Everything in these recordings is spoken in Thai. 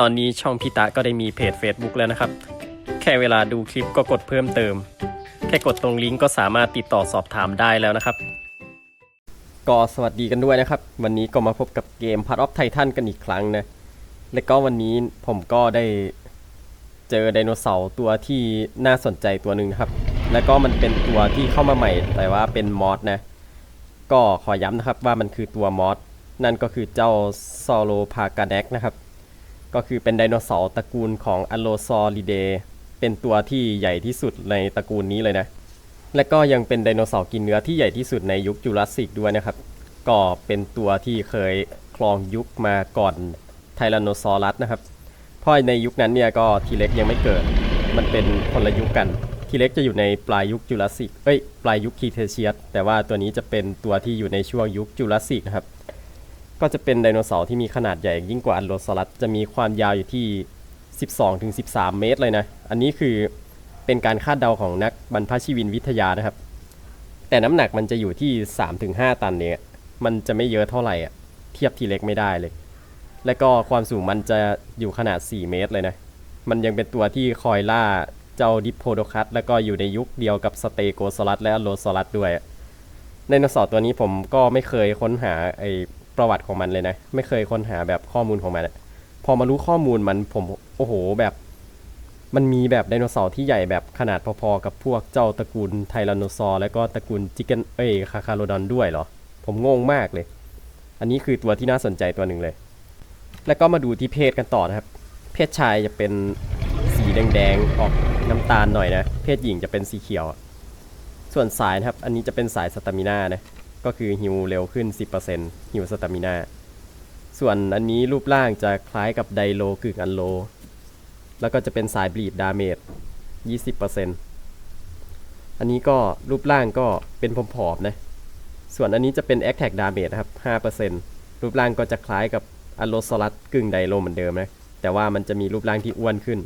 ตอนนี้ช่องพิตะก็ได้มีเพจ Facebook แล้วนะครับ แค่เวลาดูคลิปก็กดเพิ่มเติม แค่กดตรงลิงก์ก็สามารถติดต่อสอบถามได้แล้วนะครับ ก็สวัสดีกันด้วยนะครับ วันนี้ก็มาพบกับเกม Part of Titan กันอีกครั้งนะ และก็วันนี้ผมก็ได้เจอไดโนเสาร์ตัวที่น่าสนใจตัวหนึ่งนะครับ แล้วก็มันเป็นตัวที่เข้ามาใหม่ แต่ว่าเป็นมอสนะ ก็ขอย้ำนะครับว่ามันคือตัวมอสนั่นก็คือเจ้าซอโลพากาเดกนะครับ ก็คือเป็นไดโนเสาร์ตระกูลของอโลซอริเดเป็นตัวที่ใหญ่ที่สุดในตระกูลนี้เลยนะ และก็ยังเป็นไดโนเสาร์กินเนื้อที่ใหญ่ที่สุดในยุคจูราสสิกด้วยนะครับ ก็เป็นตัวที่เคยครองยุคมาก่อนไทแรนโนซอรัสนะครับ เพราะในยุคนั้นเนี่ยก็ทีเล็กยังไม่เกิด มันเป็นคนละยุคกันทีเล็กจะอยู่ในปลายยุคจูราสสิก เอ้ย ปลายยุคคีเทเชียส แต่ว่าตัวนี้จะเป็นตัวที่อยู่ในช่วงยุคจูราสสิกนะครับ ก็จะเป็นไดโนเสาร์ที่มีขนาดใหญ่ยิ่งกว่าอันโลซอรัสจะมีความยาวอยู่ที่ 12-13 เมตรเลยนะ อันนี้คือเป็นการคาดเดาของนักบรรพชีวินวิทยานะครับ แต่น้ำหนักมันจะอยู่ที่ 3-5 ตันเนี่ยมันจะไม่เยอะเท่าไหร่อะเทียบทีเล็กไม่ได้เลย และก็ความสูงมันจะอยู่ขนาด 4 เมตรเลยนะ มันยังเป็นตัวที่คอยล่าเจ้าดิโพโดคัสแล้วก็อยู่ในยุคเดียวกับสเตโกซอรัสและอโลซอรัสด้วยไดโนเสาร์ตัวนี้ผมก็ไม่เคยค้นหาไอ ประวัติของมันเลยนะ ไม่เคยค้นหาแบบข้อมูลของมันพอมารู้ข้อมูลมันผมโอ้โหแบบ มันมีแบบไดโนเสาร์ที่ใหญ่แบบขนาดพอๆ กับพวกเจ้าตระกูลไทแรนโนซอร์แล้วก็ตระกูลจิกเกนเอ้ยคาคาโรดอนด้วยเหรอ ผมงงมากเลย อันนี้คือตัวที่น่าสนใจตัวหนึ่งเลย แล้วก็มาดูที่เพศกันต่อนะครับ เพศชายจะเป็นสีแดงๆออกน้ำตาลหน่อยนะ เพศหญิงจะเป็นสีเขียว ส่วนสายนะครับ อันนี้จะเป็นสายสตามิน่านะ ก็คือฮิวเร็วขึ้น 10%ฮิวสตามินาส่วนอันนี้รูปร่างจะคล้ายกับไดโลกึ่งอันโล แล้วก็จะเป็นสายบลีดดาเมจ 20%อันนี้ก็รูปร่างก็เป็นผอมๆนะ ส่วนอันนี้จะเป็น a อ t แท็กดาเมจนะครับ 5%รูปร่างก็จะคล้ายกับอโลซอรัสกึ่งไดโลเหมือนเดิมนะ แต่ว่ามันจะมีรูปร่างที่อ้วนขึ้น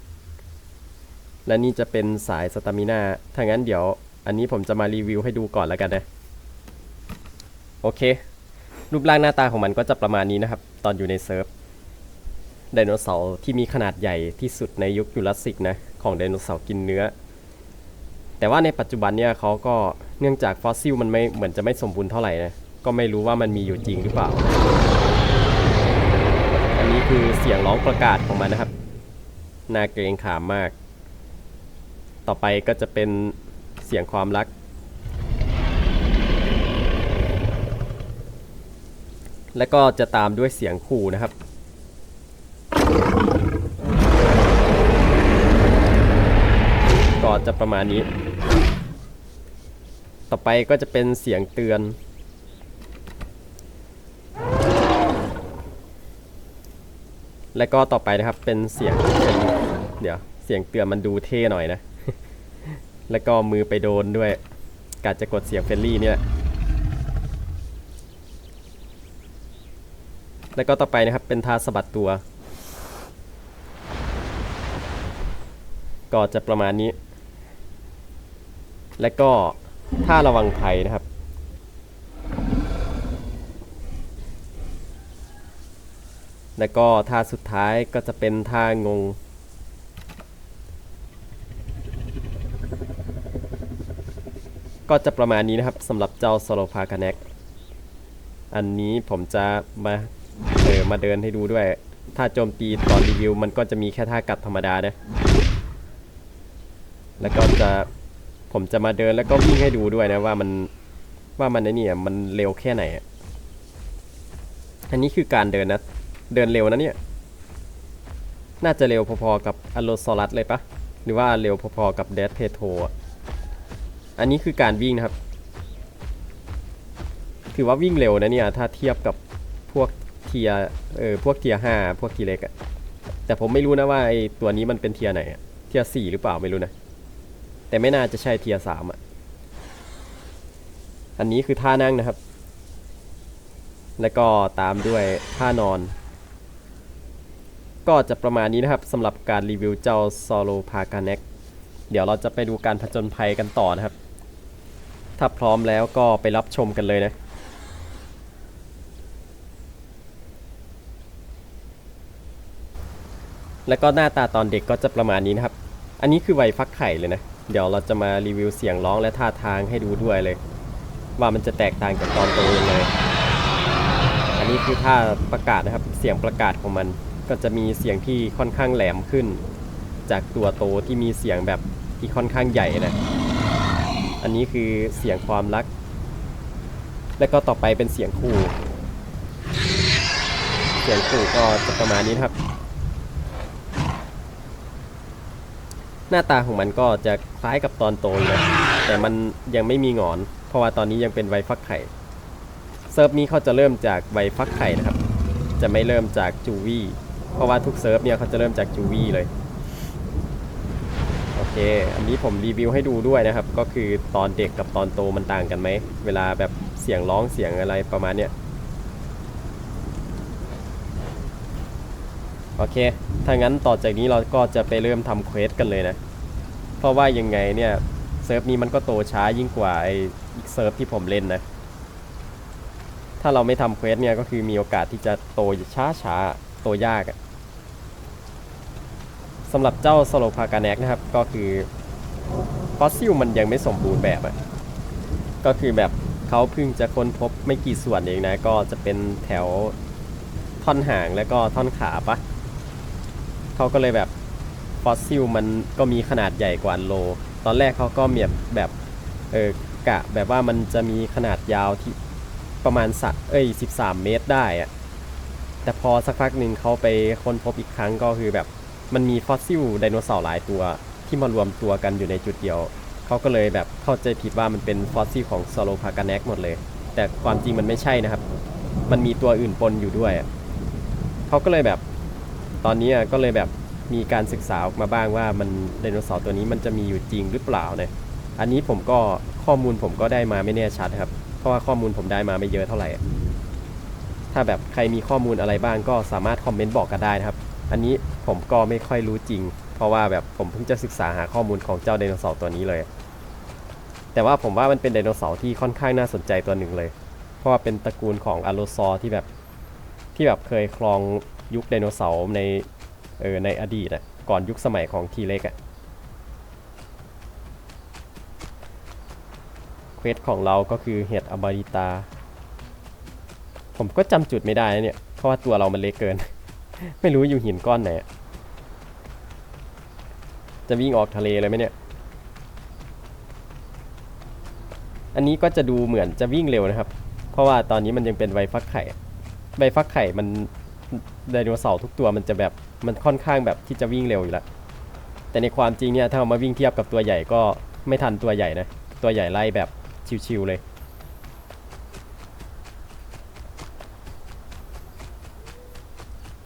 และนี่จะเป็นสายสตามินาถ้างั้นเดี๋ยว อันนี้ผมจะมารีวิวให้ดูก่อนแล้วกันนะ โอเค รูปร่างหน้าตาของมันก็จะประมาณนี้นะครับ ตอนอยู่ในเซิร์ฟไดโนเสาร์ที่มีขนาดใหญ่ที่สุดในยุคจูราสสิกนะ ของไดโนเสาร์กินเนื้อ แต่ว่าในปัจจุบันเนี่ยเขาก็เนื่องจากฟอสซิลมันไม่เหมือนจะไม่สมบูรณ์เท่าไหร่นะ ก็ไม่รู้ว่ามันมีอยู่จริงหรือเปล่า อันนี้คือเสียงร้องประกาศของมันนะครับ น่าเกรงขามมาก ต่อไปก็จะเป็นเสียงความรัก และก็จะตามด้วยเสียงขู่นะครับ ก็จะประมาณนี้ ต่อไปก็จะเป็นเสียงเตือน และก็ต่อไปนะครับเป็นเสียงเป็นเดี๋ยวเสียงเตือนมันดูเท่หน่อยนะ แล้วก็มือไปโดนด้วยกาจะกดเสียงเฟรนลี่เนี่ย แล้วก็ต่อไปนะครับเป็นท่าสะบัดตัว ก็จะประมาณนี้ และก็ท่าระวังภัยนะครับ แล้วก็ท่าสุดท้ายก็จะเป็นท่างงก็จะประมาณนี้นะครับสำหรับเจ้าโซโลพาคาเน็กอันนี้ผมจะมา มาเดินให้ดูด้วย ถ้าโจมตีตอนรีวิว มันก็จะมีแค่ท่ากัดธรรมดานะแล้วก็จะผมจะมาเดินแล้วก็วิ่งให้ดูด้วยนะว่ามันว่ามันไอ้นี่มันเร็วแค่ไหนอันนี้คือการเดินนะ เดินเร็วนะเนี่ย น่าจะเร็วพอๆกับอโลซอรัสเลยปะหรือว่าเร็วพอๆกับเดดเพโทอันนี้คือการวิ่งนะครับ ถือว่าวิ่งเร็วนะเนี่ย ถ้าเทียบกับพวก เทียเออพวกเทียห้าพวกทีเล็กอะแต่ผมไม่รู้นะว่าไอตัวนี้มันเป็นเทียไหนอะเทียสี่หรือเปล่าไม่รู้นะ แต่ไม่น่าจะใช่เทียสามอะอันนี้คือท่านั่งนะครับ แล้วก็ตามด้วยท่านอน ก็จะประมาณนี้นะครับสำหรับการรีวิวเจ้าซอโลพากาเน็กเดี๋ยวเราจะไปดูการผจญภัยกันต่อนะครับ ถ้าพร้อมแล้วก็ไปรับชมกันเลยนะ แล้วก็หน้าตาตอนเด็กก็จะประมาณนี้นะครับ อันนี้คือไวฟักไข่เลยนะ เดี๋ยวเราจะมารีวิวเสียงร้องและท่าทางให้ดูด้วยเลย ว่ามันจะแตกต่างจากตอนโตยังไง อันนี้คือท่าประกาศนะครับ เสียงประกาศของมัน ก็จะมีเสียงที่ค่อนข้างแหลมขึ้น จากตัวโตที่มีเสียงแบบที่ค่อนข้างใหญ่นะ อันนี้คือเสียงความรัก แล้วก็ต่อไปเป็นเสียงคู่ เสียงคู่ก็จะประมาณนี้นครับ หน้าตาของมันก็จะคล้ายกับตอนโตเลยแต่มันยังไม่มีงอน เพราะว่าตอนนี้ยังเป็นวัยฟักไข่เซิร์ฟนี้เขาจะเริ่มจากวัยฟักไข่นะครับ จะไม่เริ่มจากจูวี่เพราะว่าทุกเซิร์ฟเนี่ยเขาจะเริ่มจากจูวี่เลยโอเค อันนี้ผมรีวิวให้ดูด้วยนะครับ ก็คือตอนเด็กกับตอนโตมันต่างกันไหม เวลาแบบเสียงร้องเสียงอะไรประมาณเนี้ย โอเค ถ้างั้นต่อจากนี้เราก็จะไปเริ่มทำเควสกันเลยนะ เพราะว่ายังไงเนี่ยเซิร์ฟนี้มันก็โตช้ายิ่งกว่าไออีกเซิร์ฟที่ผมเล่นนะ ถ้าเราไม่ทำเควสเนี่ยก็คือมีโอกาสที่จะโตช้าช้าโตยากสำหรับเจ้าสโลพากาแนกนะครับ ก็คือฟอสซิลมันยังไม่สมบูรณ์แบบอะก็คือแบบเขาเพิ่งจะค้นพบไม่กี่ส่วนเองนะ ก็จะเป็นแถวท่อนหางแล้วก็ท่อนขาปะ เขาก็เลยแบบฟอสซิลมันก็มีขนาดใหญ่กว่าโล ตอนแรกเขาก็เมียบแบบเออกะแบบว่ามันจะมีขนาดยาวที่ประมาณสักเอ้ย 13 เมตรได้อะแต่พอสักพักหนึ่งเขาไปค้นพบอีกครั้งก็คือแบบมันมีฟอสซิลไดโนเสาร์หลายตัวที่มารวมตัวกันอยู่ในจุดเดียว เขาก็เลยแบบเข้าใจผิดว่ามันเป็นฟอสซิลของซโลพากาแนกหมดเลย แต่ความจริงมันไม่ใช่นะครับ มันมีตัวอื่นปนอยู่ด้วย เขาก็เลยแบบ ตอนนี้ก็เลยแบบมีการศึกษาออกมาบ้างว่ามันไดโนเสาร์ตัวนี้มันจะมีอยู่จริงหรือเปล่าเนี่ยอันนี้ผมก็ข้อมูลผมก็ได้มาไม่แน่ชัดครับ เพราะว่าข้อมูลผมได้มาไม่เยอะเท่าไหร่ ถ้าแบบใครมีข้อมูลอะไรบ้างก็สามารถคอมเมนต์บอกกันได้นะครับ อันนี้ผมก็ไม่ค่อยรู้จริง เพราะว่าแบบผมเพิ่งจะศึกษาหาข้อมูลของเจ้าไดโนเสาร์ตัวนี้เลย แต่ว่าผมว่ามันเป็นไดโนเสาร์ที่ค่อนข้างน่าสนใจตัวหนึ่งเลย เพราะว่าเป็นตระกูลของอโลซอร์ที่แบบที่แบบเคยครอง ยุคไดโนเสาร์ในเออในอดีตอะก่อนยุคสมัยของทีเล็กอะเควสของเราก็คือเห็ดอบาริตา ผมก็จำจุดไม่ได้นะเนี่ย เพราะว่าตัวเรามันเล็กเกิน ไม่รู้อยู่หินก้อนไหน จะวิ่งออกทะเลเลยไหมเนี่ย อันนี้ก็จะดูเหมือนจะวิ่งเร็วนะครับ เพราะว่าตอนนี้มันยังเป็นใบฟักไข่ ใบฟักไข่มัน ไดโนเสาร์ทุกตัวมันจะแบบมันค่อนข้างแบบที่จะวิ่งเร็วอยู่แล้วแต่ในความจริงเนี่ยถ้าเอามาวิ่งเทียบกับตัวใหญ่ก็ไม่ทันตัวใหญ่นะตัวใหญ่ไล่แบบชิวๆเลย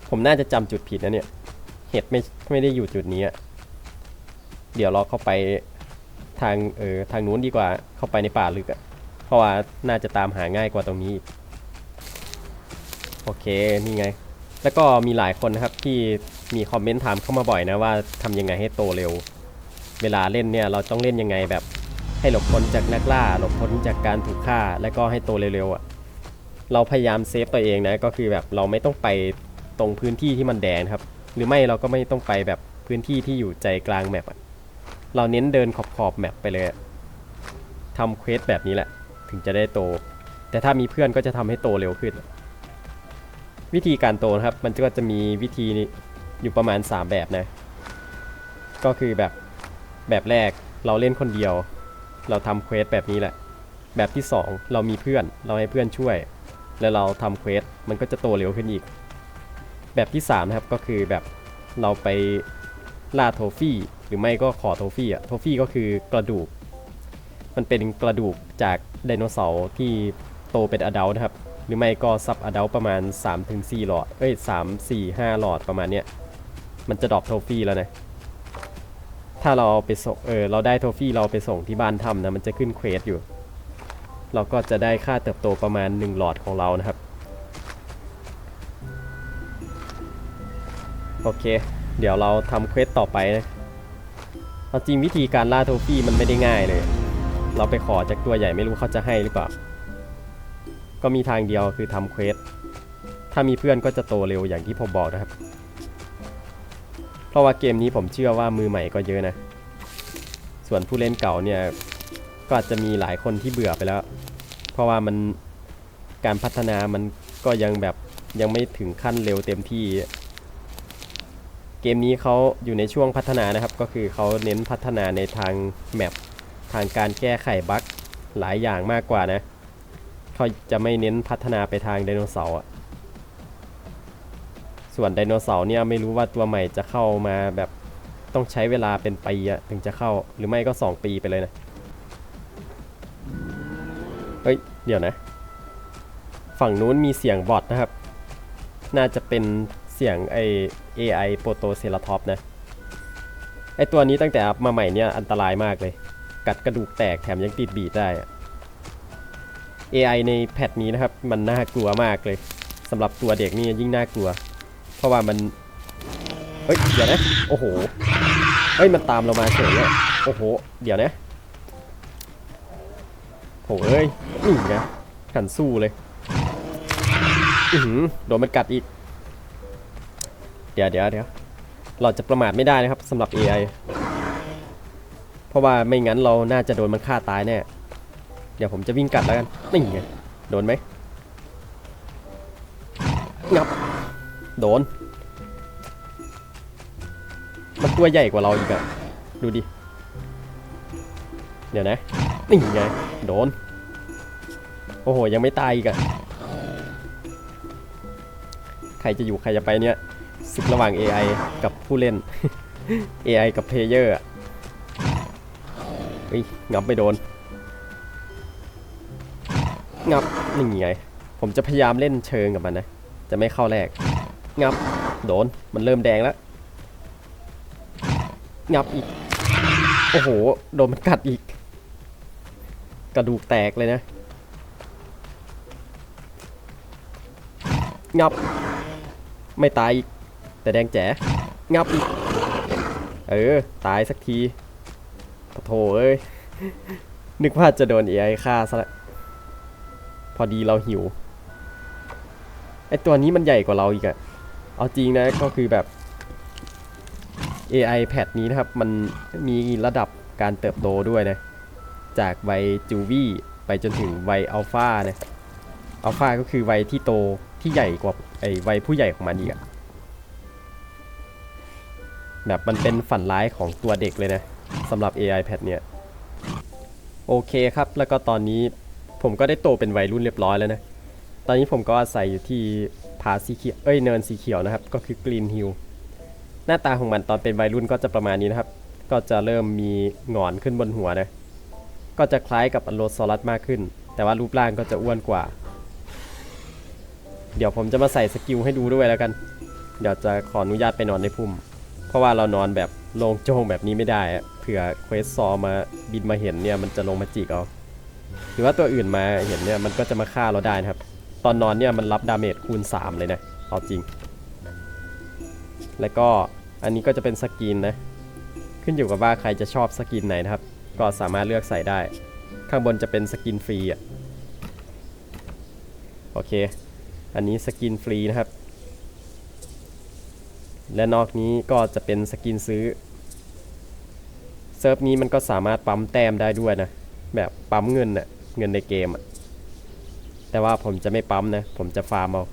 ผมน่าจะจำจุดผิดนะเนี่ย เห็ดไม่ไม่ได้อยู่จุดนี้เดี๋ยวเราเข้าไปทางเออทางนู้นดีกว่า เข้าไปในป่าลึกอะเพราะว่าน่าจะตามหาง่ายกว่าตรงนี้ โอเค นี่ไง แล้วก็มีหลายคนนะครับที่มีคอมเมนต์ถามเข้ามาบ่อยนะว่าทำยังไงให้โตเร็ว เวลาเล่นเนี่ยเราต้องเล่นยังไงแบบให้หลบพ้นจากนักล่า หลบพ้นจากการถูกฆ่า แล้วก็ให้โตเร็วๆอะ่ะเราพยายามเซฟตัวเองนะก็คือแบบเราไม่ต้องไปตรงพื้นที่ที่มันแดงครับ หรือไม่เราก็ไม่ต้องไปแบบพื้นที่ที่อยู่ใจกลางแมปอะเราเน้นเดินขอบขอบแมปไปเลยทำเควสแบบนี้แหละ ถึงจะได้โต แต่ถ้ามีเพื่อนก็จะทำให้โตเร็วขึ้น วิธีการโตนะครับ มันก็จะมีวิธีอยู่ประมาณ 3 แบบนะ ก็คือแบบแบบแรกเราเล่นคนเดียว เราทำเควสแบบนี้แหละ แบบที่ 2 เรามีเพื่อนเราให้เพื่อนช่วย แล้วเราทำเควสมันก็จะโตเร็วขึ้นอีก แบบที่3นะครับก็คือแบบเราไปล่าโทฟี่หรือไม่ก็ขอโทฟี่อะโทฟี่ก็คือกระดูก มันเป็นกระดูกจากไดโนเสาร์ที่ โตเป็นอดัลนะครับ หรือไม่ก็ซับอดัลประมาณ 3-4 หลอด เอ้ย 3 4 5 หลอดประมาณเนี้ย มันจะดรอปโทฟี่แล้วนะ ถ้าเราเอาไปส่งเออเราได้โทฟี่เราไปส่งที่บ้านทำนะ มันจะขึ้นเควสอยู่ เราก็จะได้ค่าเติบโตประมาณ 1 หลอดของเรานะครับ โอเค เดี๋ยวเราทำเควสต่อไปนะเอาจริงวิธีการล่าโทฟี่มันไม่ได้ง่ายเลย เราไปขอจากตัวใหญ่ไม่รู้เขาจะให้หรือเปล่า ก็มีทางเดียวคือทำเควส ถ้ามีเพื่อนก็จะโตเร็วอย่างที่ผมบอกนะครับ เพราะว่าเกมนี้ผมเชื่อว่ามือใหม่ก็เยอะนะ ส่วนผู้เล่นเก่าเนี่ย ก็อาจจะมีหลายคนที่เบื่อไปแล้ว เพราะว่ามันการพัฒนามันก็ยังแบบยังไม่ถึงขั้นเร็วเต็มที่ เกมนี้เขาอยู่ในช่วงพัฒนานะครับ ก็คือเขาเน้นพัฒนาในทางแมปทางการแก้ไขบั๊กหลายอย่างมากกว่านะ เขาจะไม่เน้นพัฒนาไปทางไดโนเสาร์อะส่วนไดโนเสาร์เนี่ยไม่รู้ว่าตัวใหม่จะเข้ามาแบบต้องใช้เวลาเป็นปีอะถึงจะเข้าหรือไม่ก็ 2 ปีไปเลยนะ เฮ้ย เดี๋ยวนะ ฝั่งนู้นมีเสียงบอทนะครับ น่าจะเป็นเสียงไอ AI โปรโตเซราทอปนะ ไอตัวนี้ตั้งแต่อัพมาใหม่เนี่ยอันตรายมากเลย กัดกระดูกแตกแถมยังติดบีดได้อะ AI ในแพทนี้นะครับ มันน่ากลัวมากเลยสำหรับตัวเด็กนี่ยิ่งน่ากลัว เพราะว่ามัน เฮ้ย เดี๋ยวนะ โอ้โห เฮ้ย มันตามเรามาเฉยเลยโอ้โห เดี๋ยวนะโหเอ้ยนี่ไงขันสู้เลย อือหือโดนมันกัดอีก เดี๋ยวเดี๋ยวเดี๋ยวเราจะประมาทไม่ได้นะครับสำหรับ AI เพราะว่าไม่งั้นเราน่าจะโดนมันฆ่าตายแน่ ดี๋ยวผมจะวิ่งกัดแล้วกันนี่ไงโดนไหมงับโดน มันตัวใหญ่กว่าเราอีกอะดูดิ เดี๋ยวนะนี่ไงโดน โอ้โห ยังไม่ตายอีกอะใครจะอยู่ใครจะไปเนี่ยศึกระหว่าง AI กับผู้เล่น AI กับเพลเยอร์อะเฮ้ยงับไม่โดน งับนี่ไง ผมจะพยายามเล่นเชิงกับมันนะ จะไม่เข้าแรก งับ โดน มันเริ่มแดงแล้ว งับอีก โอ้โห โดนมันกัดอีก กระดูกแตกเลยนะ งับ ไม่ตายอีก แต่แดงแจ๋ งับอีก เออ ตายสักทีโถเอ้ย นึกว่าจะโดน AI ฆ่าซะและ พอดีเราหิวไอตัวนี้มันใหญ่กว่าเราอีกอะเอาจริงนะก็คือแบบ AI แพดนี้นะครับ มันมีระดับการเติบโตด้วยนะ จากวัยจูวี่ไปจนถึงวัยอัลฟานะอัลฟาก็คือวัยที่โตที่ใหญ่กว่าไอวัยผู้ใหญ่ของมันอีกอะแบบมันเป็นฝันร้ายของตัวเด็กเลยนะสำหรับ AI แพดเนี่ย โอเคครับ แล้วก็ตอนนี้ ผมก็ได้โตเป็นวัยรุ่นเรียบร้อยแล้วนะ ตอนนี้ผมก็อาศัยอยู่ที่ผาสีเขียว เอ้ยเนินสีเขียวนะครับ ก็คือกรีนฮิลหน้าตาของมันตอนเป็นวัยรุ่นก็จะประมาณนี้นะครับ ก็จะเริ่มมีหงอนขึ้นบนหัวนะ ก็จะคล้ายกับอโลซอรัสมากขึ้น แต่ว่ารูปร่างก็จะอ้วนกว่า เดี๋ยวผมจะมาใส่สกิลให้ดูด้วยแล้วกัน เดี๋ยวจะขออนุญาตไปนอนในพุ่ม เพราะว่าเรานอนแบบโลงโจงแบบนี้ไม่ได้ เผื่อเควสซอมาบินมาเห็นเนี่ยมันจะลงมาจิกเอา หรือว่าตัวอื่นมาเห็นเนี่ยมันก็จะมาฆ่าเราได้นะครับ ตอนนอนเนี่ยมันรับดาเมจคูณ 3 เลยนะเอาจริง แล้วก็อันนี้ก็จะเป็นสกินนะ ขึ้นอยู่กับว่าใครจะชอบสกินไหนนะครับ ก็สามารถเลือกใส่ได้ ข้างบนจะเป็นสกินฟรีอะโอเค อันนี้สกินฟรีนะครับ และนอกนี้ก็จะเป็นสกินซื้อ เซิร์ฟนี้มันก็สามารถปั๊มแต้มได้ด้วยนะ แบบปั๊มเงินน่ะเงินในเกมอะแต่ว่าผมจะไม่ปั๊มนะ ผมจะฟาร์มเอา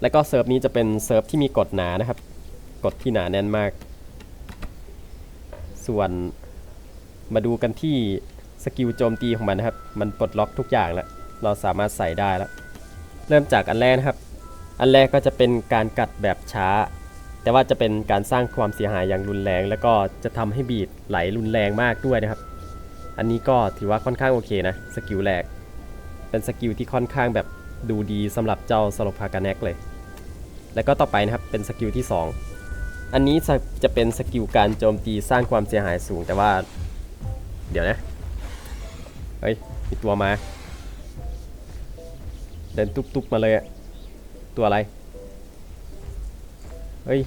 แล้วก็เซิร์ฟนี้จะเป็นเซิร์ฟที่มีกฎหนานะครับ กฎที่หนาแน่นมาก ส่วนมาดูกันที่สกิลโจมตีของมันนะครับ มันปลดล็อกทุกอย่างแล้ว เราสามารถใส่ได้แล้ว เริ่มจากอันแรกนะครับ อันแรกก็จะเป็นการกัดแบบช้า แต่ว่าจะเป็นการสร้างความเสียหายอย่างรุนแรง แล้วก็จะทำให้บีดไหลรุนแรงมากด้วยนะครับ อันนี้ก็ถือว่าค่อนข้างโอเคนะสกิลแรกเป็นสกิลที่ค่อนข้างแบบดูดีสำหรับเจ้าสโลพากาแนกเลย แล้วก็ต่อไปนะครับเป็นสกิลที่ 2 อันนี้จะจะเป็นสกิลการโจมตีสร้างความเสียหายสูงแต่ว่า เดี๋ยวนะ เฮ้ย มีตัวมา เดินตุ๊บๆมาเลยอะตัวอะไร เฮ้ย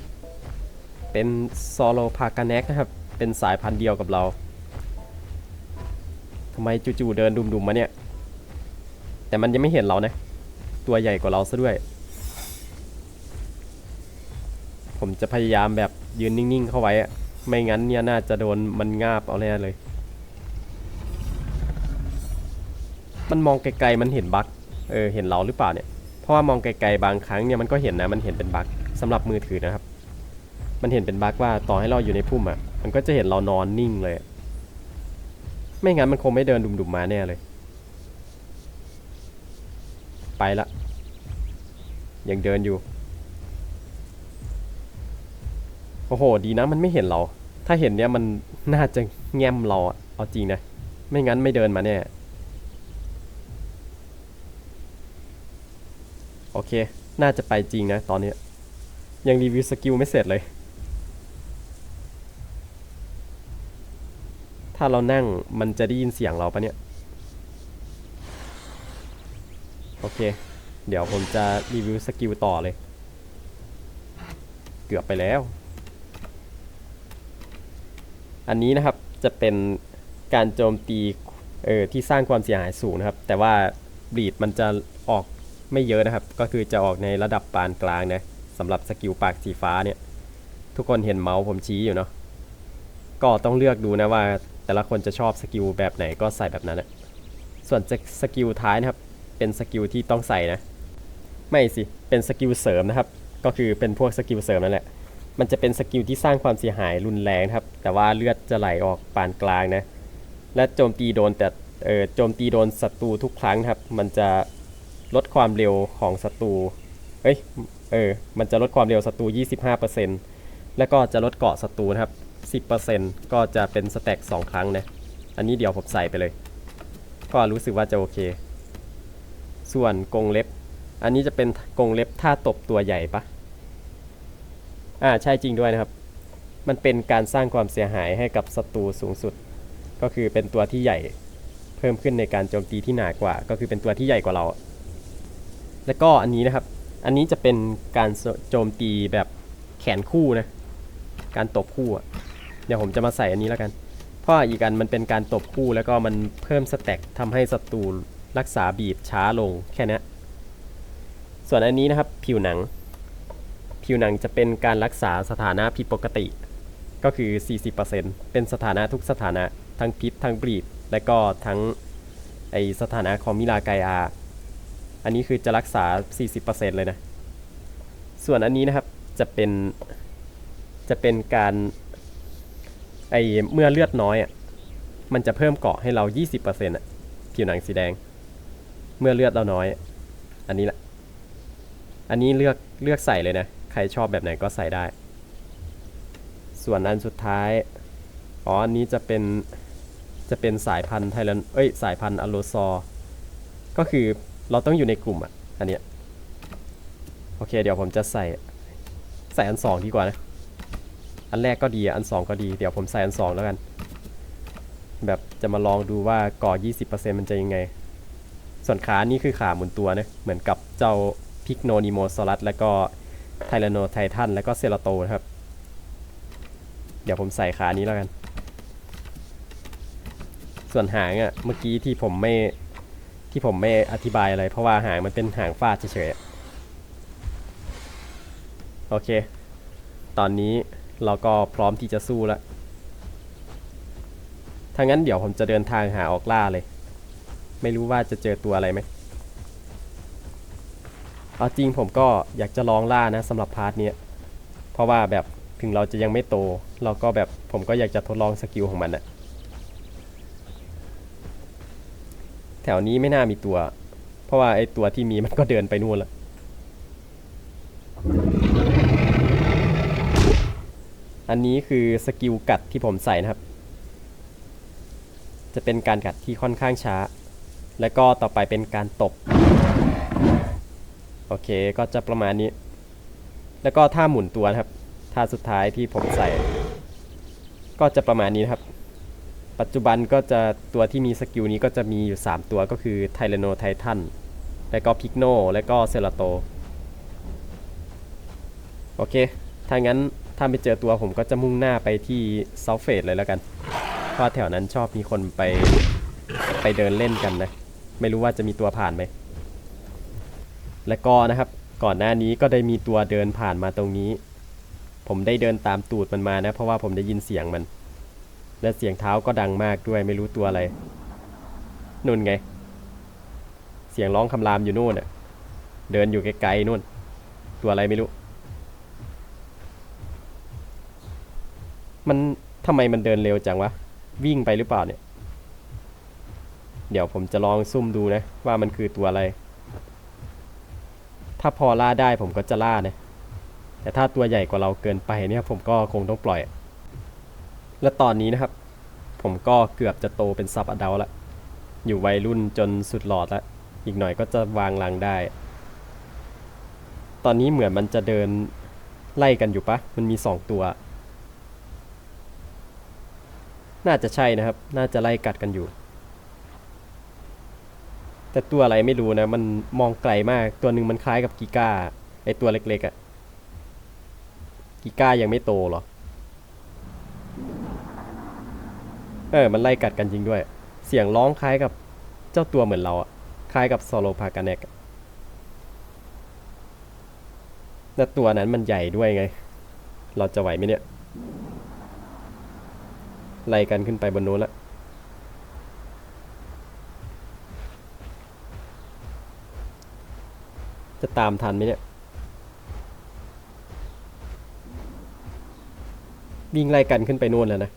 เป็นซอโลพากาแนกนะครับ เป็นสายพันธุ์เดียวกับเรา ทำไมจู่ๆเดินดุมๆมาเนี่ย แต่มันยังไม่เห็นเรานะ ตัวใหญ่กว่าเราซะด้วย ผมจะพยายามแบบยืนนิ่งๆเข้าไว้ ไม่งั้นเนี่ยน่าจะโดนมันงาบเอาแน่เลย มันมองไกลๆมันเห็นบั๊กเออเห็นเราหรือเปล่าเนี่ย เพราะว่ามองไกลๆบางครั้งเนี่ยมันก็เห็นนะมันเห็นเป็นบั๊กสำหรับมือถือนะครับ มันเห็นเป็นบั๊กว่าต่อให้เราอยู่ในพุ่มอะ มันก็จะเห็นเรานอนนิ่งเลยอะ ไม่งั้นมันคงไม่เดินดุมๆมาแน่เลย ไปละ ยังเดินอยู่ โอ้โห ดีนะมันไม่เห็นเรา ถ้าเห็นเนี่ยมันน่าจะแง้มเราเอาจริงนะ ไม่งั้นไม่เดินมาแน่ โอเค น่าจะไปจริงนะตอนนี้ ยังรีวิวสกิลไม่เสร็จเลย ถ้าเรานั่งมันจะได้ยินเสียงเราปะเนี่ย โอเค เดี๋ยวผมจะรีวิวสกิลต่อเลย เกือบไปแล้ว อันนี้นะครับจะเป็นการโจมตีเออที่สร้างความเสียหายสูงนะครับ แต่ว่าบีดมันจะออกไม่เยอะนะครับ ก็คือจะออกในระดับปานกลางนะสำหรับสกิลปากสีฟ้าเนี่ย ทุกคนเห็นเมาส์ผมชี้อยู่เนาะก็ต้องเลือกดูนะว่า แต่ละคนจะชอบสกิลแบบไหนก็ใส่แบบนั้นนะส่วนสกิลท้ายนะครับ เป็นสกิลที่ต้องใส่นะ ไม่สิ เป็นสกิลเสริมนะครับ ก็คือเป็นพวกสกิลเสริมนั่นแหละ มันจะเป็นสกิลที่สร้างความเสียหายรุนแรงนะครับ แต่ว่าเลือดจะไหลออกปานกลางนะ และโจมตีโดนแต่เออโจมตีโดนศัตรูทุกครั้งครับ มันจะลดความเร็วของศัตรู เอ้ย เออ มันจะลดความเร็วศัตรู 25%แล้วก็จะลดเกาะศัตรูนะครับ 10%ก็จะเป็นสแต็ก2ครั้งนะ อันนี้เดี๋ยวผมใส่ไปเลย ก็รู้สึกว่าจะโอเค ส่วนกงเล็บ อันนี้จะเป็นกงเล็บท่าตบตัวใหญ่ปะอ่าใช่จริงด้วยนะครับ มันเป็นการสร้างความเสียหายให้กับศัตรูสูงสุด ก็คือเป็นตัวที่ใหญ่เพิ่มขึ้นในการโจมตีที่หนากว่า ก็คือเป็นตัวที่ใหญ่กว่าเรา แล้วก็อันนี้นะครับ อันนี้จะเป็นการโจมตีแบบแขนคู่นะ การตบคู่อะ เดี๋ยวผมจะมาใส่อันนี้แล้วกัน เพราะอีกอันมันเป็นการตบคู่แล้วก็มันเพิ่มสแต็กทำให้ศัตรูรักษาบีบช้าลงแค่นี้ส่วนอันนี้นะครับผิวหนัง ผิวหนังจะเป็นการรักษาสถานะผิดปกติ ก็คือ 40%เป็นสถานะทุกสถานะทั้งพิษทั้งบีดและก็ทั้งไอสถานะของมิลาไกอา อันนี้คือจะรักษา 40%เลยนะ ส่วนอันนี้นะครับจะเป็นจะเป็นการ ไอเมื่อเลือดน้อยอะมันจะเพิ่มเกาะให้เรา 20%อะผิวหนังสีแดง เมื่อเลือดเราน้อย อันนี้แหละอันนี้เลือกเลือกใส่เลยนะ ใครชอบแบบไหนก็ใส่ได้ ส่วนอันสุดท้าย อ๋อ อันนี้จะเป็นจะเป็นสายพันธุ์ไทแลนด์เอ้ย สายพันธุ์อโลซอร์ก็คือเราต้องอยู่ในกลุ่มอะ อันเนี้ย โอเค เดี๋ยวผมจะใส่ ใส่อันสองดีกว่านะ อันแรกก็ดีอันสองก็ดี เดี๋ยวผมใส่อันสองแล้วกัน แบบจะมาลองดูว่าก่อ 20%มันจะยังไง ส่วนขานี่คือขาหมุนตัวนะ เหมือนกับเจ้าพิกโนนิโมซอรัสแล้วก็ไทแรโนไททันแล้วก็เซราโตนะครับ เดี๋ยวผมใส่ขานี้แล้วกัน ส่วนหางอะ่ะเมื่อกี้ที่ผมไม่ที่ผมไม่อธิบายอะไร เพราะว่าหางมันเป็นหางฟาดเฉยๆโอเค ตอนนี้ เราก็พร้อมที่จะสู้แล้วถ้างั้นเดี๋ยวผมจะเดินทางหาออกล่าเลย ไม่รู้ว่าจะเจอตัวอะไรไหมเอาจริงผมก็อยากจะลองล่านะสำหรับพาร์ทเนี้ยเพราะว่าแบบถึงเราจะยังไม่โต เราก็แบบผมก็อยากจะทดลองสกิลของมันอะแถวนี้ไม่น่ามีตัว เพราะว่าไอตัวที่มีมันก็เดินไปนู่นละ อันนี้คือสกิลกัดที่ผมใส่นะครับ จะเป็นการกัดที่ค่อนข้างช้า แล้วก็ต่อไปเป็นการตบ โอเคก็จะประมาณนี้ แล้วก็ท่าหมุนตัวนะครับ ท่าสุดท้ายที่ผมใส่ ก็จะประมาณนี้นะครับ ปัจจุบันก็จะตัวที่มีสกิลนี้ก็จะมีอยู่ 3 ตัวก็คือไทเลโนไททัน แล้วก็พิกโน แล้วก็เซราโต โอเค ถ้างั้น ถ้าไม่เจอตัวผมก็จะมุ่งหน้าไปที่เซาเฟสเลยแล้วกัน เพราะแถวนั้นชอบมีคนไปไปเดินเล่นกันนะ ไม่รู้ว่าจะมีตัวผ่านไหม และก็นะครับ ก่อนหน้านี้ก็ได้มีตัวเดินผ่านมาตรงนี้ ผมได้เดินตามตูดมันมานะ เพราะว่าผมได้ยินเสียงมัน และเสียงเท้าก็ดังมากด้วยไม่รู้ตัวอะไรนู่นไง เสียงร้องคำรามอยู่นู่นน่ะ เดินอยู่ไกลๆนู่น ตัวอะไรไม่รู้ มันทำไมมันเดินเร็วจังวะ วิ่งไปหรือเปล่าเนี่ย เดี๋ยวผมจะลองซุ่มดูนะ ว่ามันคือตัวอะไร ถ้าพอล่าได้ผมก็จะล่านะ แต่ถ้าตัวใหญ่กว่าเราเกินไปเนี่ยผมก็คงต้องปล่อย และตอนนี้นะครับ ผมก็เกือบจะโตเป็นซับอดัลละ อยู่วัยรุ่นจนสุดหลอดละ อีกหน่อยก็จะวางรังได้ ตอนนี้เหมือนมันจะเดินไล่กันอยู่ปะ มันมีสองตัว น่าจะใช่นะครับ น่าจะไล่กัดกันอยู่ แต่ตัวอะไรไม่รู้นะ มันมองไกลมาก ตัวหนึ่งมันคล้ายกับกิก้า ไอตัวเล็กๆอะกิก้ายังไม่โตหรอ เออ มันไล่กัดกันจริงด้วย เสียงร้องคล้ายกับเจ้าตัวเหมือนเราอะคล้ายกับโซโลพากาเนกและตัวนั้นมันใหญ่ด้วยไง เราจะไหวไหมเนี่ย ไล่กันขึ้นไปบนนู้นละจะตามทันไหมเนี่ย วิ่งไล่กันขึ้นไปนู่นแล้วนะ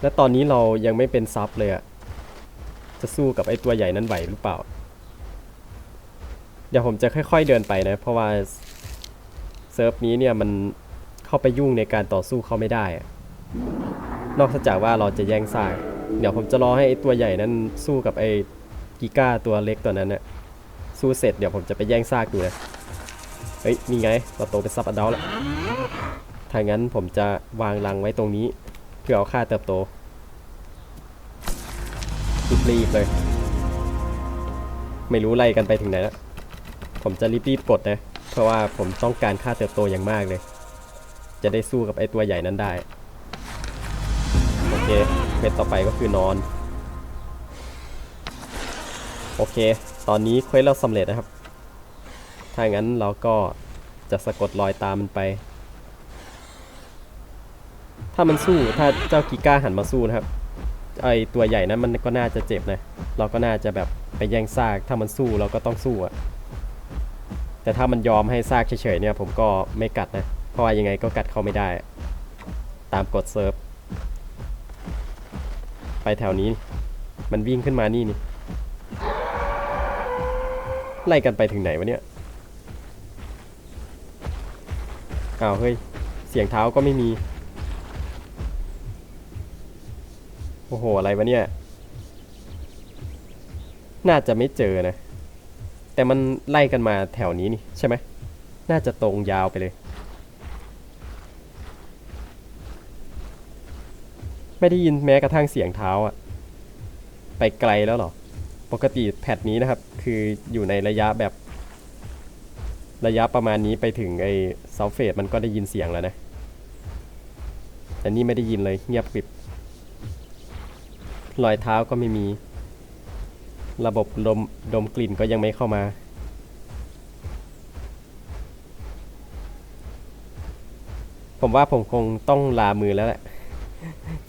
และตอนนี้เรายังไม่เป็นซับเลยอะจะสู้กับไอ้ตัวใหญ่นั้นไหวหรือเปล่า เดี๋ยวผมจะค่อยๆเดินไปนะ เพราะว่าเซิร์ฟนี้เนี่ยมันเข้าไปยุ่งในการต่อสู้เขาไม่ได้อะ นอกจากว่าเราจะแย่งซาก เดี๋ยวผมจะรอให้ไอ้ตัวใหญ่นั้นสู้กับไอ้กิก้าตัวเล็กตัวนั้นนะสู้เสร็จเดี๋ยวผมจะไปแย่งซากดูนะเฮ้ยนี่ไงเราโตเป็นซับอดัลแล้วถ้างั้นผมจะวางรังไว้ตรงนี้ เพื่อเอาค่าเติบโตรีบเลย ไม่รู้ไล่กันไปถึงไหนแล้วผมจะรีบๆกดนะ เพราะว่าผมต้องการค่าเติบโตอย่างมากเลย จะได้สู้กับไอ้ตัวใหญ่นั้นได้ เคเควสต่อไปก็คือนอน โอเค ตอนนี้เควสเราสำเร็จนะครับ ถ้างั้นเราก็จะสะกดรอยตามมันไป ถ้ามันสู้ถ้าเจ้ากิก้าหันมาสู้นะครับไอตัวใหญ่นั้นมันก็น่าจะเจ็บนะ เราก็น่าจะแบบไปแย่งซาก ถ้ามันสู้เราก็ต้องสู้อะแต่ถ้ามันยอมให้ซากเฉยๆเนี่ย ผมก็ไม่กัดนะ เพราะว่ายังไงก็กัดเขาไม่ได้ ตามกฎเซิร์ฟ ไปแถวนี้ มันวิ่งขึ้นมานี่นี่ ไล่กันไปถึงไหนวะเนี่ย อ้าวเฮ้ย เสียงเท้าก็ไม่มี โอ้โห อะไรวะเนี่ย น่าจะไม่เจอนะ แต่มันไล่กันมาแถวนี้นี่ใช่ไหม น่าจะตรงยาวไปเลย ไม่ได้ยินแม้กระทั่งเสียงเท้าอะไปไกลแล้วหรอ ปกติแพทนี้นะครับ คืออยู่ในระยะแบบระยะประมาณนี้ไปถึงไอ้เซาเฟตมันก็ได้ยินเสียงแล้วนะ แต่นี่ไม่ได้ยินเลยเงียบกริบรอยเท้าก็ไม่มี ระบบดมดมกลิ่นก็ยังไม่เข้ามา ผมว่าผมคงต้องลามือแล้วแหละ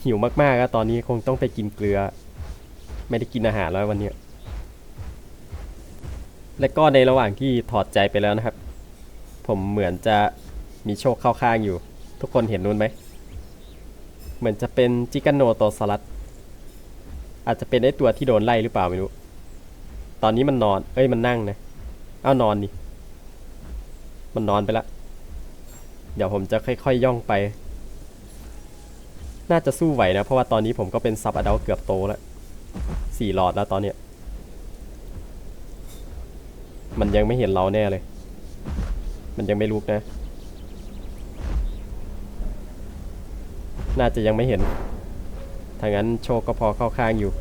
หิวมากๆแล้วตอนนี้คงต้องไปกินเกลือ ไม่ได้กินอาหารแล้ววันนี้และก็ในระหว่างที่ถอดใจไปแล้วนะครับ ผมเหมือนจะมีโชคเข้าข้างอยู่ ทุกคนเห็นนู้นไหม เหมือนจะเป็นจิกาโนโตสลัด อาจจะเป็นไอตัวที่โดนไล่หรือเปล่าไม่รู้ ตอนนี้มันนอน เอ้ยมันนั่งนะเอานอนดิมันนอนไปละ เดี๋ยวผมจะค่อยๆยย่องไป น่าจะสู้ไหวนะ เพราะว่าตอนนี้ผมก็เป็นซับอะดัลเกือบโตแล้วสี่หลอดแล้วตอนเนี้ย มันยังไม่เห็นเราแน่เลย มันยังไม่ลุกนะ น่าจะยังไม่เห็นถ้างั้นโชคก็พอเข้าข้างอยู่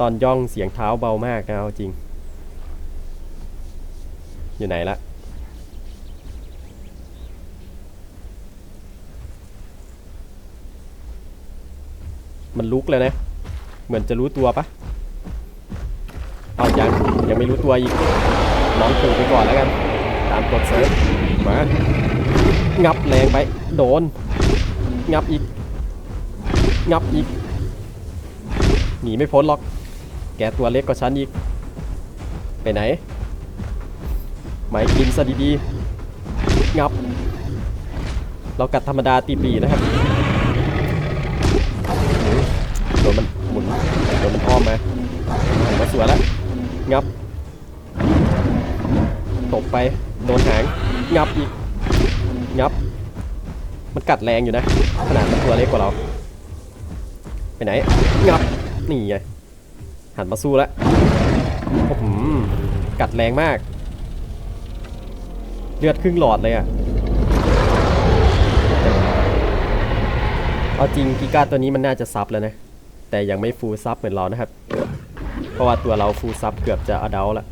ตอนย่องเสียงเท้าเบามากนะเอาจริง อยู่ไหนละ มันลุกเลยนะ เหมือนจะรู้ตัวปะเอายังยังไม่รู้ตัวอีกน้องถูไปก่อนแล้วกัน ตามกดเซิร์ฟมา งับแรงไป โดน งับอีก งับอีก หนีไม่พ้นหรอก แกตัวเล็กกว่าฉันอีก ไปไหน ไม่กินซะดีๆ งับ เรากัดธรรมดาตีปีนะครับ สวนแล้วงับ ตบไป โดนหาง งับอีก งับ มันกัดแรงอยู่นะ ขนาดมันตัวเล็กกว่าเรา ไปไหน งับ นี่ไง หันมาสู้แล้วโอ้โหกัดแรงมาก เลือดครึ่งหลอดเลยอะเอาจริงกิก้าตัวนี้มันน่าจะซับแล้วนะ แต่ยังไม่ฟูลซับเหมือนเรานะครับ ราะว่าตัวเราฟูลซับเกือบจะอดัลละ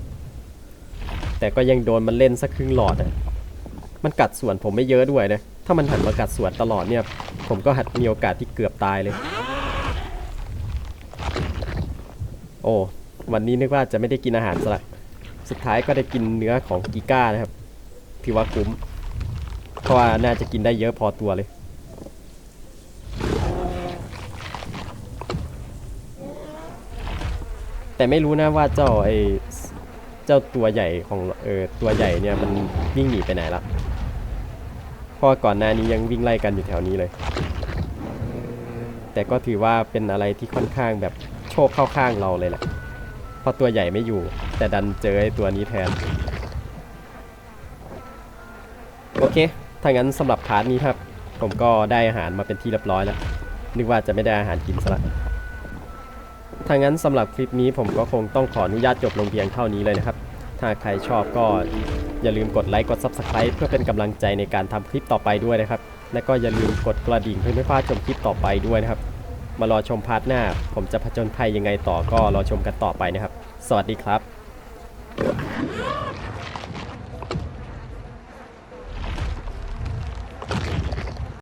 แต่ก็ยังโดนมันเล่นสักครึ่งหลอดอะมันกัดส่วนผมไม่เยอะด้วยนะถ้ามันหันมากัดส่วนตลอดเนี่ย ผมก็หัดมีโอกาสที่เกือบตายเลย โอ้วันนี้นึกว่าจะไม่ได้กินอาหารซะละสุดท้ายก็ได้กินเนื้อของกิก้านะครับ ถือว่าคุ้ม เพราะว่าน่าจะกินได้เยอะพอตัวเลย แต่ไม่รู้นะว่าเจ้าไอเจ้าตัวใหญ่ของเออตัวใหญ่เนี่ยมันวิ่งหนีไปไหนละเพราะก่อนหน้านี้ยังวิ่งไล่กันอยู่แถวนี้เลย แต่ก็ถือว่าเป็นอะไรที่ค่อนข้างแบบโชคเข้าข้างเราเลยแหละเพราะตัวใหญ่ไม่อยู่ แต่ดันเจอไอ้ตัวนี้แทน โอเค ถ้างั้นสำหรับพาร์ทนี้ครับ ผมก็ได้อาหารมาเป็นที่เรียบร้อยแล้ว นึกว่าจะไม่ได้อาหารกินซะละ ถ้างั้นสำหรับคลิปนี้ผมก็คงต้องขออนุญาตจบลงเพียงเท่านี้เลยนะครับ ถ้าใครชอบก็อย่าลืมกดไลค์กด Subscribe เพื่อเป็นกำลังใจในการทำคลิปต่อไปด้วยนะครับ และก็อย่าลืมกดกระดิ่งเพื่อไม่พลาดชมคลิปต่อไปด้วยนะครับ มารอชมพาร์ทหน้า ผมจะผจญภัยยังไงต่อก็รอชมกันต่อไปนะครับ สวัสดีครับ